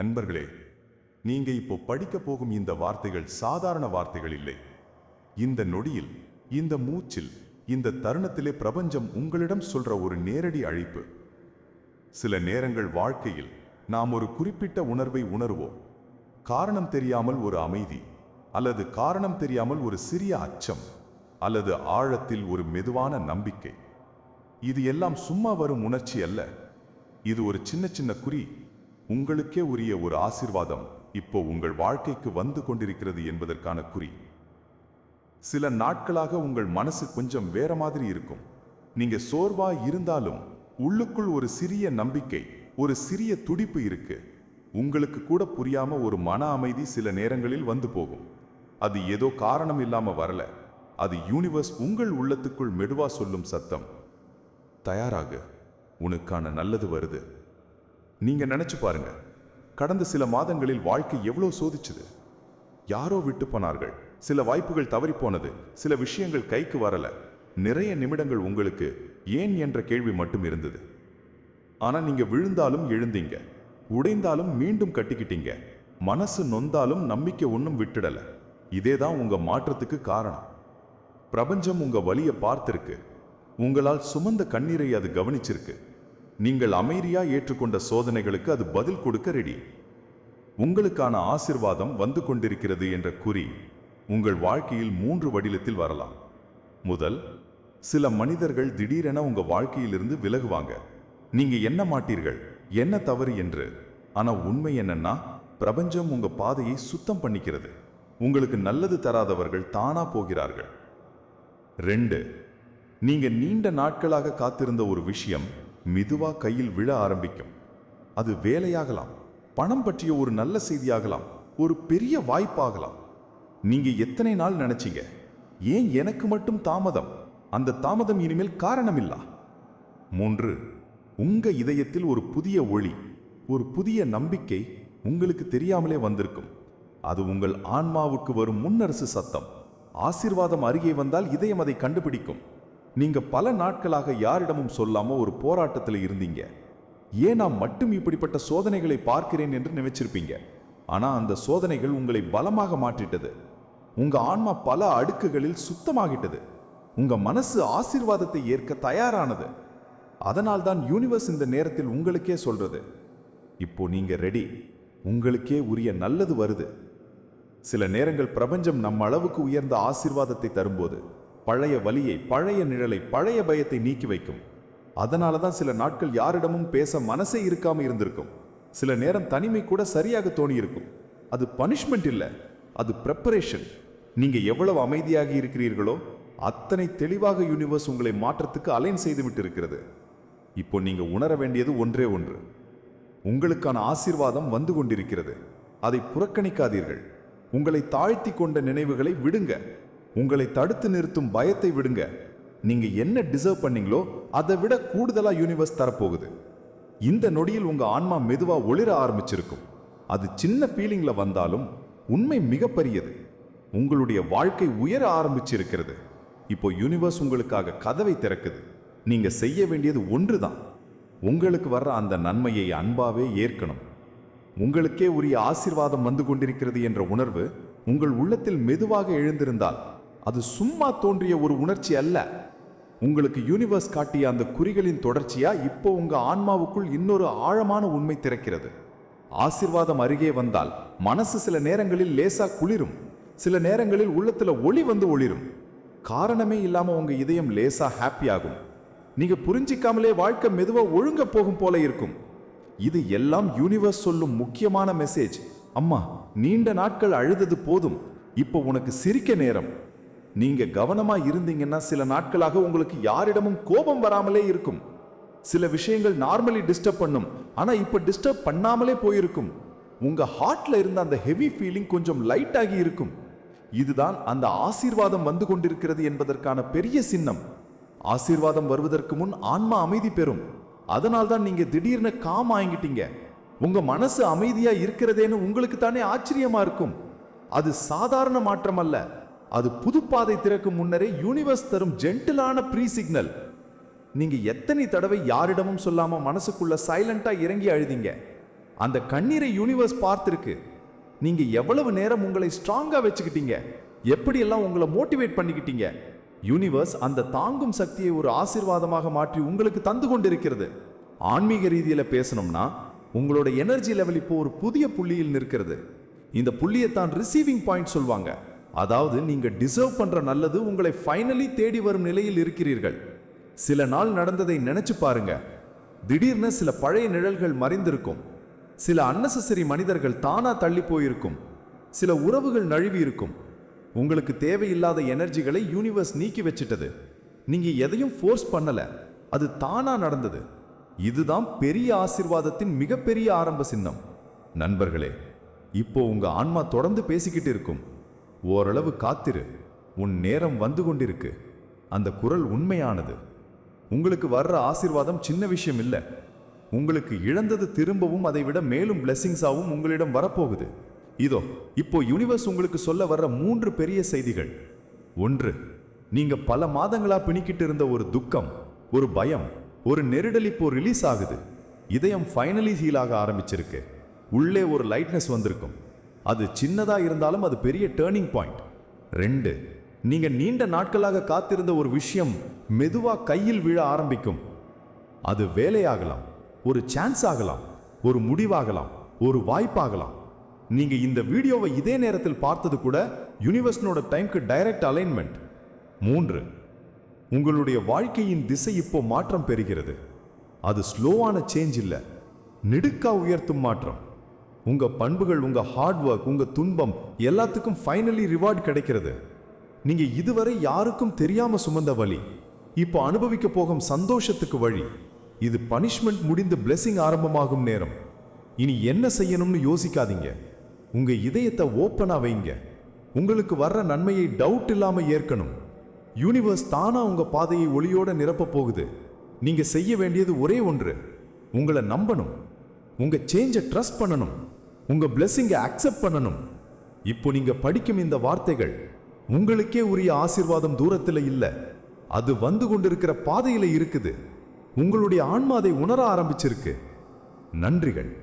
நண்பர்களே நீங்க இப்போ படிக்க போகும் இந்த வார்த்தைகள் சாதாரண வார்த்தைகள் இல்லை. இந்த நொடியில் இந்த மூச்சில் இந்த தருணத்திலே பிரபஞ்சம் உங்களிடம் சொல்ற ஒரு நேரடி அழைப்பு. சில நேரங்கள் வாழ்க்கையில் நாம் ஒரு குறிப்பிட்ட உணர்வை உணர்வோம். காரணம் தெரியாமல் ஒரு அமைதி அல்லது காரணம் தெரியாமல் ஒரு சிறிய அச்சம் அல்லது ஆழத்தில் ஒரு மெதுவான நம்பிக்கை. இது எல்லாம் சும்மா வரும் உணர்ச்சி அல்ல. இது ஒரு சின்ன சின்ன குறி உங்களுக்கே உரிய ஒரு ஆசிர்வாதம் இப்போ உங்கள் வாழ்க்கைக்கு வந்து கொண்டிருக்கிறது என்பதற்கான குறி. சில நாட்களாக உங்கள் மனசு கொஞ்சம் வேற மாதிரி இருக்கும். நீங்க சோர்வா இருந்தாலும் உள்ளுக்குள் ஒரு சிறிய நம்பிக்கை ஒரு சிறிய துடிப்பு இருக்கு. உங்களுக்கு கூட புரியாம ஒரு மன அமைதி சில நேரங்களில் வந்து போகும். அது ஏதோ காரணம் இல்லாம வரல. அது யூனிவர்ஸ் உங்கள் உள்ளத்துக்குள் மெடுவா சொல்லும் சத்தம். தயாராகு. உனக்கான நல்லது வருது. நீங்க நினைச்சு பாருங்க. கடந்த சில மாதங்களில் வாழ்க்கை எவ்வளோ சோதிச்சுது? யாரோ விட்டு போனார்கள். சில வாய்ப்புகள் தவறி போனது. சில விஷயங்கள் கைக்கு வரல. நிறைய நிமிடங்கள் உங்களுக்கு ஏன் என்ற கேள்வி மட்டும் இருந்தது. ஆனா நீங்க விழுந்தாலும் எழுந்தீங்க. உடைந்தாலும் மீண்டும் கட்டிக்கிட்டீங்க. மனசு நொந்தாலும் நம்பிக்கை ஒன்றும் விட்டுடல. இதேதான் உங்க மாற்றத்துக்கு காரணம். பிரபஞ்சம் உங்க வழியை பார்த்திருக்கு. உங்களால் சுமந்த கண்ணீரை அது கவனிச்சிருக்கு. நீங்கள் அமைதியா ஏற்றுக்கொண்ட சோதனைகளுக்கு அது பதில் கொடுக்க ரெடி உங்களுக்கான ஆசிர்வாதம் வந்து கொண்டிருக்கிறது என்ற குறி உங்கள் வாழ்க்கையில் மூன்று வடிவத்தில் வரலாம். முதல் சில மனிதர்கள் திடீரென உங்க வாழ்க்கையிலிருந்து விலகுவாங்க. நீங்க என்ன மாட்டீர்கள்? என்ன தவறு என்று. ஆனா உண்மை என்னன்னா பிரபஞ்சம் உங்க பாதையை சுத்தம் பண்ணிக்கிறது. உங்களுக்கு நல்லது தராதவர்கள் தானா போகிறார்கள். ரெண்டு நீங்க நீண்ட நாட்களாக காத்திருந்த ஒரு விஷயம் மெதுவா கையில் விழ ஆரம்பிக்கும். அது வேலையாகலாம் பணம் பற்றிய ஒரு நல்ல செய்தியாகலாம் ஒரு பெரிய வாய்ப்பாகலாம். நீங்க எத்தனை நாள் நினைச்சீங்க? ஏன் எனக்கு மட்டும் தாமதம்? அந்த தாமதம் இனிமேல் காரணமில்லா. மூன்று உங்க இதயத்தில் ஒரு புதிய ஒளி ஒரு புதிய நம்பிக்கை உங்களுக்கு தெரியாமலே வந்திருக்கும். அது உங்கள் ஆன்மாவுக்கு வரும் முன்னரசு சத்தம். ஆசீர்வாதம் அருகே வந்தால் இதயம் அதை கண்டுபிடிக்கும். நீங்க பல நாட்களாக யாரிடமும் சொல்லாம ஒரு போராட்டத்தில் இருந்தீங்க. ஏன் நான் மட்டும் இப்படிப்பட்ட சோதனைகளை பார்க்கிறேன் என்று நினைச்சிருப்பீங்க? ஆனா அந்த சோதனைகள் உங்களை பலமாக மாற்றிட்டது. உங்க ஆன்மா பல அடுக்குகளில் சுத்தமாகிட்டது. உங்க மனசு ஆசீர்வாதத்தை ஏற்க தயாரானது. அதனால்தான் யூனிவர்ஸ் இந்த நேரத்தில் உங்களுக்கே சொல்றது. இப்போ நீங்க ரெடி உங்களுக்கே உரிய நல்லது வருது. சில நேரங்கள் பிரபஞ்சம் நம்ம அளவுக்கு உயர்ந்த ஆசீர்வாதத்தை தரும்போது பழைய வலியை பழைய நிழலை பழைய பயத்தை நீக்கி வைக்கும். அதனால தான் சில நாட்கள் யாரிடமும் பேச மனசே இருக்காம இருந்திருக்கும். சில நேரம் தனிமை கூட சரியாக தோணியிருக்கும். அது பனிஷ்மெண்ட் இல்லை அது ப்ரெப்பரேஷன் நீங்க எவ்வளவு அமைதியாக இருக்கிறீர்களோ அத்தனை தெளிவாக யூனிவர்ஸ் உங்களை மாற்றத்துக்கு அலைன் செய்துவிட்டு இருக்கிறது இப்போ நீங்க உணர வேண்டியது ஒன்றே ஒன்று. உங்களுக்கான ஆசீர்வாதம் வந்து கொண்டிருக்கிறது. அதை புறக்கணிக்காதீர்கள். உங்களை தாழ்த்தி கொண்ட நினைவுகளை விடுங்க. உங்களை தடுத்து நிறுத்தும் பயத்தை விடுங்க. நீங்க என்ன டிசர்வ் பண்ணீங்களோ அதை விட கூடுதலா யூனிவர்ஸ் தரப்போகுது. இந்த நொடியில் உங்க ஆன்மா மெதுவா ஒளிர ஆரம்பிச்சிருக்கும். அது சின்ன ஃபீலிங்ல வந்தாலும் உண்மை மிகப்பெரியது. உங்களுடைய வாழ்க்கை உயர ஆரம்பிச்சிருக்கிறது. இப்போ யூனிவர்ஸ் உங்களுக்காக கதவை திறக்குது. நீங்க செய்ய வேண்டியது ஒன்றுதான். உங்களுக்கு வர்ற அந்த நன்மையை அன்பாவே ஏற்கணும். உங்களுக்கே உரிய ஆசீர்வாதம் வந்து கொண்டிருக்கிறது என்ற உணர்வு உங்கள் உள்ளத்தில் மெதுவாக எழுந்திருந்தால் அது சும்மா தோன்றிய ஒரு உணர்ச்சி அல்ல. உங்களுக்கு யூனிவர்ஸ் காட்டிய அந்த குறிகளின் தொடர்ச்சியா இப்போ உங்க ஆன்மாவுக்குள் இன்னொரு ஆழமான உண்மை திறக்கிறது. ஆசீர்வாதம் அருகே வந்தால் மனசு சில நேரங்களில் லேசா குளிரும். சில நேரங்களில் உள்ளத்துல ஒளி வந்து ஒளிரும். காரணமே இல்லாம உங்க இதயம் லேசா ஹாப்பி ஆகும். நீங்க புரிஞ்சிக்காமலே வாழ்க்கை மெதுவா ஒழுங்க போகும் போல இருக்கும். இது எல்லாம் யூனிவர்ஸ் சொல்லும் முக்கியமான மெசேஜ் அம்மா நீண்ட நாட்கள் அழுதது போதும். இப்போ உனக்கு சிரிக்க நேரம். நீங்க கவனமா இருந்தீங்கன்னா சில நாட்களாக உங்களுக்கு யாரிடமும் கோபம் வராமலே இருக்கும். சில விஷயங்கள் நார்மலி டிஸ்டர்ப் பண்ணும். ஆனா இப்ப டிஸ்டர்ப் பண்ணாமலே போயிருக்கும். உங்க ஹார்ட்ல இருந்த அந்த ஹெவி ஃபீலிங் கொஞ்சம் லைட் ஆகி இருக்கும். இதுதான் அந்த ஆசீர்வாதம் வந்து கொண்டிருக்கிறது என்பதற்கான பெரிய சின்னம். ஆசீர்வாதம் வருவதற்கு முன் ஆன்மா அமைதி பெறும். அதனால்தான் நீங்க திடீர்னு காம் வாங்கிட்டீங்க உங்க மனசு அமைதியா இருக்கிறதேன்னு உங்களுக்கு தானே ஆச்சரியமா இருக்கும். அது சாதாரண மாற்றம் அல்ல அது புதுப்பாதை திறக்கும் முன்னரே யூனிவர்ஸ் தரும் ஜென்டிலான ப்ரீ சிக்னல் நீங்க எத்தனை தடவை யாரிடமும் சொல்லாம மனசுக்குள்ள சைலண்டா இறங்கி அழுதீங்க? அந்த கண்ணீரை யூனிவர்ஸ் பார்த்துருக்கு. நீங்க எவ்வளவு நேரம் உங்களை ஸ்ட்ராங்கா வச்சுக்கிட்டீங்க? எப்படியெல்லாம் உங்களை மோட்டிவேட் பண்ணிக்கிட்டீங்க? யூனிவர்ஸ் அந்த தாங்கும் சக்தியை ஒரு ஆசீர்வாதமாக மாற்றி உங்களுக்கு தந்து கொண்டிருக்கிறது. ஆன்மீக ரீதியில பேசணும்னா உங்களோட எனர்ஜி லெவல் இப்போ ஒரு புதிய புள்ளியில் நிற்கிறது. இந்த புள்ளியை தான் ரிசீவிங் பாயிண்ட் சொல்வாங்க. அதாவது நீங்கள் டிசர்வ் பண்ணுற நல்லது உங்களை ஃபைனலி தேடி வரும் நிலையில் இருக்கிறீர்கள். சில நாள் நடந்ததை நினைச்சு பாருங்க. திடீர்னு சில பழைய நிழல்கள் மறைந்திருக்கும். சில அன்னெசரி மனிதர்கள் தானா தள்ளி போயிருக்கும். சில உறவுகள் நழுவி இருக்கும். உங்களுக்கு தேவையில்லாத எனர்ஜிகளை யூனிவர்ஸ் நீக்கி வச்சிட்டது. நீங்க எதையும் ஃபோர்ஸ் பண்ணல. அது தானா நடந்தது. இதுதான் பெரிய ஆசீர்வாதத்தின் மிகப்பெரிய ஆரம்ப சின்னம். நண்பர்களே இப்போ உங்க ஆன்மா தொடர்ந்து பேசிக்கிட்டு இருக்கும். ஓரளவு காத்திரு. உன் நேரம் வந்து கொண்டிருக்கு. அந்த குரல் உண்மையானது. உங்களுக்கு வர்ற ஆசீர்வாதம் சின்ன விஷயம் இல்லை. உங்களுக்கு இழந்தது திரும்பவும் அதை விட மேலும் பிளெஸிங்ஸாகவும் உங்களிடம் வரப்போகுது. இதோ இப்போ யூனிவர்ஸ் உங்களுக்கு சொல்ல வர்ற மூன்று பெரிய செய்திகள். ஒன்று நீங்க பல மாதங்களா பிணிக்கிட்டு இருந்த ஒரு துக்கம் ஒரு பயம் ஒரு நெருடல் இப்போ ரிலீஸ் ஆகுது. இதயம் ஃபைனலி ஹீல் ஆக ஆரம்பிச்சிருக்கு. உள்ளே ஒரு லைட்னஸ் வந்திருக்கும். அது சின்னதாக இருந்தாலும் அது பெரிய டேர்னிங் பாயிண்ட் ரெண்டு நீங்கள் நீண்ட நாட்களாக காத்திருந்த ஒரு விஷயம் மெதுவாக கையில் விழ ஆரம்பிக்கும். அது வேலையாகலாம் ஒரு சான்ஸ் ஆகலாம் ஒரு முடிவாகலாம் ஒரு வாய்ப்பாகலாம். நீங்கள் இந்த வீடியோவை இதே நேரத்தில் பார்த்தது கூட யூனிவர்ஸ்னோட டைம்க்கு டைரக்ட் அலைன்மெண்ட் மூன்று உங்களுடைய வாழ்க்கையின் திசை இப்போ மாற்றம் பெறுகிறது. அது ஸ்லோவான சேஞ்ச் இல்லை நெடுக்கா உயர்த்தும் மாற்றம். உங்கள் பண்புகள் உங்கள் ஹார்ட் ஒர்க் உங்கள் துன்பம் எல்லாத்துக்கும் ஃபைனலி ரிவார்ட் கிடைக்கிறது. நீங்கள் இதுவரை யாருக்கும் தெரியாமல் சுமந்த வழி. இப்போ அனுபவிக்க போகும் சந்தோஷத்துக்கு வழி. இது பனிஷ்மெண்ட் முடிந்து பிளெஸிங் ஆரம்பமாகும் நேரம். இனி என்ன செய்யணும்னு யோசிக்காதீங்க. உங்கள் இதயத்தை ஓப்பனாக வைங்க. உங்களுக்கு வர்ற நன்மையை டவுட் இல்லாமல் ஏற்கணும். யூனிவர்ஸ் தானாக உங்கள் பாதையை ஒளியோட நிரப்ப போகுது. நீங்கள் செய்ய வேண்டியது ஒரே ஒன்று. உங்களை நம்பணும். உங்கள் சேஞ்சை ட்ரஸ்ட் பண்ணணும். உங்கள் பிளெஸ்ஸிங்கை அக்செப்ட் பண்ணணும். இப்போ நீங்கள் படிக்கும் இந்த வார்த்தைகள் உங்களுக்கே உரிய ஆசிர்வாதம் தூரத்தில் இல்லை. அது வந்து கொண்டிருக்கிற பாதையில் இருக்குது. உங்களுடைய ஆன்மா அதை உணர ஆரம்பிச்சிருக்கு. நன்றிகள்.